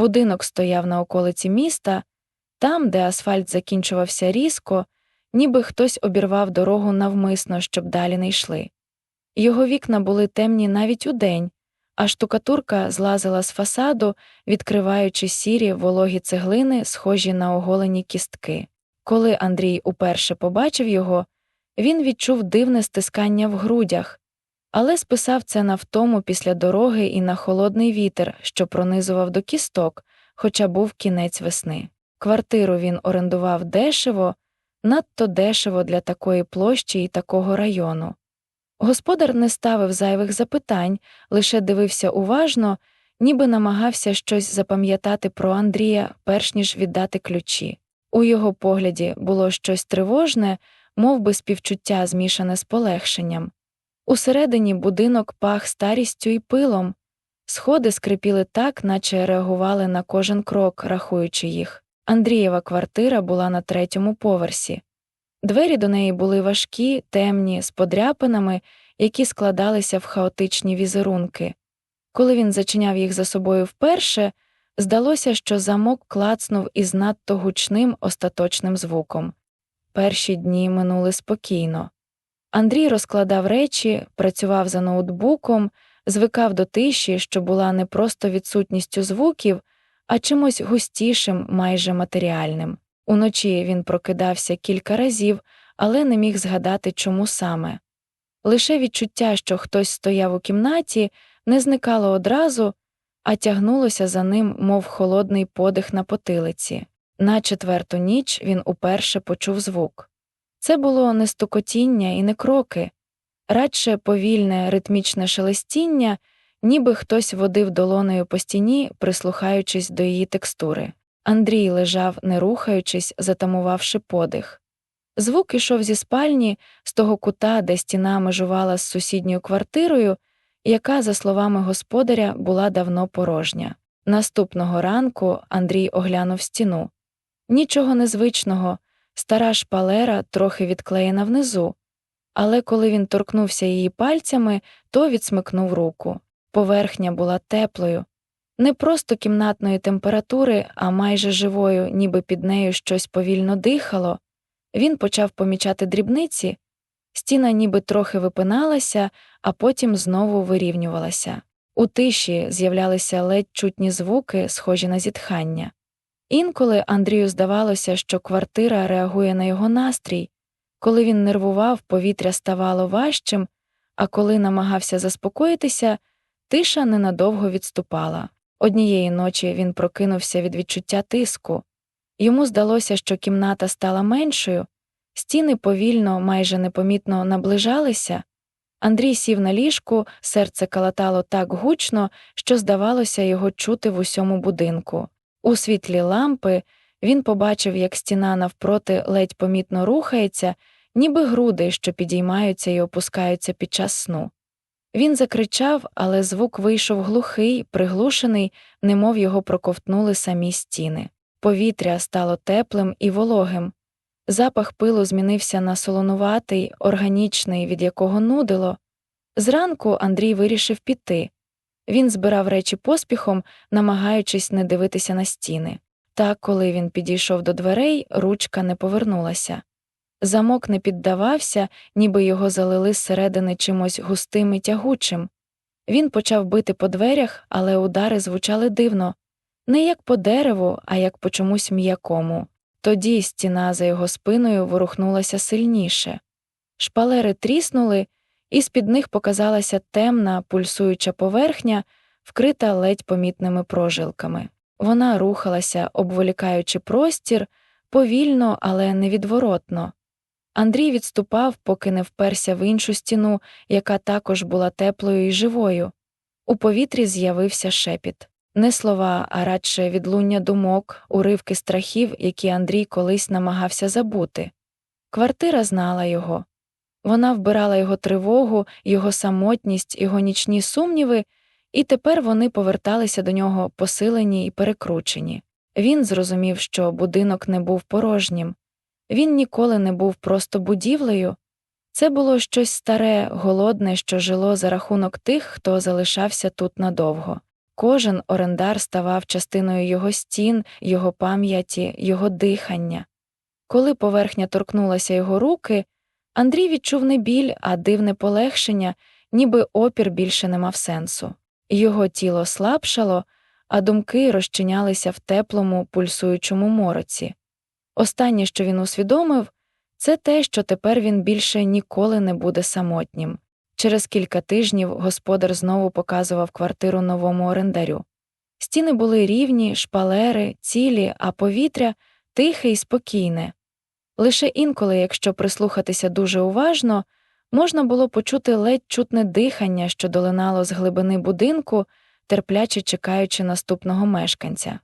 Будинок стояв на околиці міста, там, де асфальт закінчувався різко, ніби хтось обірвав дорогу навмисно, щоб далі не йшли. Його вікна були темні навіть удень, а штукатурка злазила з фасаду, відкриваючи сірі вологі цеглини, схожі на оголені кістки. Коли Андрій уперше побачив його, він відчув дивне стискання в грудях, але списав це на втому після дороги і на холодний вітер, що пронизував до кісток, хоча був кінець весни. Квартиру він орендував дешево, надто дешево для такої площі і такого району. Господар не ставив зайвих запитань, лише дивився уважно, ніби намагався щось запам'ятати про Андрія, перш ніж віддати ключі. У його погляді було щось тривожне, мов би співчуття змішане з полегшенням. Усередині будинок пах старістю і пилом, сходи скрипіли так, наче реагували на кожен крок, рахуючи їх. Андрієва квартира була на третьому поверсі. Двері до неї були важкі, темні, з подряпинами, які складалися в хаотичні візерунки. Коли він зачиняв їх за собою вперше, здалося, що замок клацнув із надто гучним остаточним звуком. Перші дні минули спокійно. Андрій розкладав речі, працював за ноутбуком, звикав до тиші, що була не просто відсутністю звуків, а чимось густішим, майже матеріальним. Уночі він прокидався кілька разів, але не міг згадати, чому саме. Лише відчуття, що хтось стояв у кімнаті, не зникало одразу, а тягнулося за ним, мов холодний подих на потилиці. На четверту ніч він уперше почув звук. Це було не стукотіння і не кроки, радше повільне ритмічне шелестіння, ніби хтось водив долонею по стіні, прислухаючись до її текстури. Андрій лежав, не рухаючись, затамувавши подих. Звук ішов зі спальні, з того кута, де стіна межувала з сусідньою квартирою, яка, за словами господаря, була давно порожня. Наступного ранку Андрій оглянув стіну. Нічого незвичного, стара шпалера трохи відклеєна внизу, але коли він торкнувся її пальцями, то відсмикнув руку. Поверхня була теплою, не просто кімнатної температури, а майже живою, ніби під нею щось повільно дихало. Він почав помічати дрібниці, стіна ніби трохи випиналася, а потім знову вирівнювалася. У тиші з'являлися ледь чутні звуки, схожі на зітхання. Інколи Андрію здавалося, що квартира реагує на його настрій, коли він нервував, повітря ставало важчим, а коли намагався заспокоїтися, тиша ненадовго відступала. Однієї ночі він прокинувся від відчуття тиску. Йому здалося, що кімната стала меншою, стіни повільно, майже непомітно наближалися. Андрій сів на ліжку, серце калатало так гучно, що здавалося його чути в усьому будинку. У світлі лампи він побачив, як стіна навпроти ледь помітно рухається, ніби груди, що підіймаються і опускаються під час сну. Він закричав, але звук вийшов глухий, приглушений, немов його проковтнули самі стіни. Повітря стало теплим і вологим. Запах пилу змінився на солонуватий, органічний, від якого нудило. Зранку Андрій вирішив піти. Він збирав речі поспіхом, намагаючись не дивитися на стіни. Та, коли він підійшов до дверей, ручка не повернулася. Замок не піддавався, ніби його залили зсередини чимось густим і тягучим. Він почав бити по дверях, але удари звучали дивно не як по дереву, а як по чомусь м'якому. Тоді стіна за його спиною ворухнулася сильніше. Шпалери тріснули, і з під них показалася темна, пульсуюча поверхня, вкрита ледь помітними прожилками. Вона рухалася, обволікаючи простір, повільно, але невідворотно. Андрій відступав, поки не вперся в іншу стіну, яка також була теплою і живою. У повітрі з'явився шепіт. Не слова, а радше відлуння думок, уривки страхів, які Андрій колись намагався забути. Квартира знала його. Вона вбирала його тривогу, його самотність, його нічні сумніви, і тепер вони поверталися до нього посилені і перекручені. Він зрозумів, що будинок не був порожнім. Він ніколи не був просто будівлею, це було щось старе, голодне, що жило за рахунок тих, хто залишався тут надовго. кожен орендар ставав частиною його стін, його пам'яті, його дихання. Коли поверхня торкнулася його руки, Андрій відчув не біль, а дивне полегшення, ніби опір більше не мав сенсу. Його тіло слабшало, а думки розчинялися в теплому, пульсуючому мороці. Останнє, що він усвідомив, це те, що тепер він більше ніколи не буде самотнім. Через кілька тижнів господар знову показував квартиру новому орендарю. Стіни були рівні, шпалери, цілі, а повітря тихе і спокійне. Лише інколи, якщо прислухатися дуже уважно, можна було почути ледь чутне дихання, що долинало з глибини будинку, терпляче чекаючи наступного мешканця.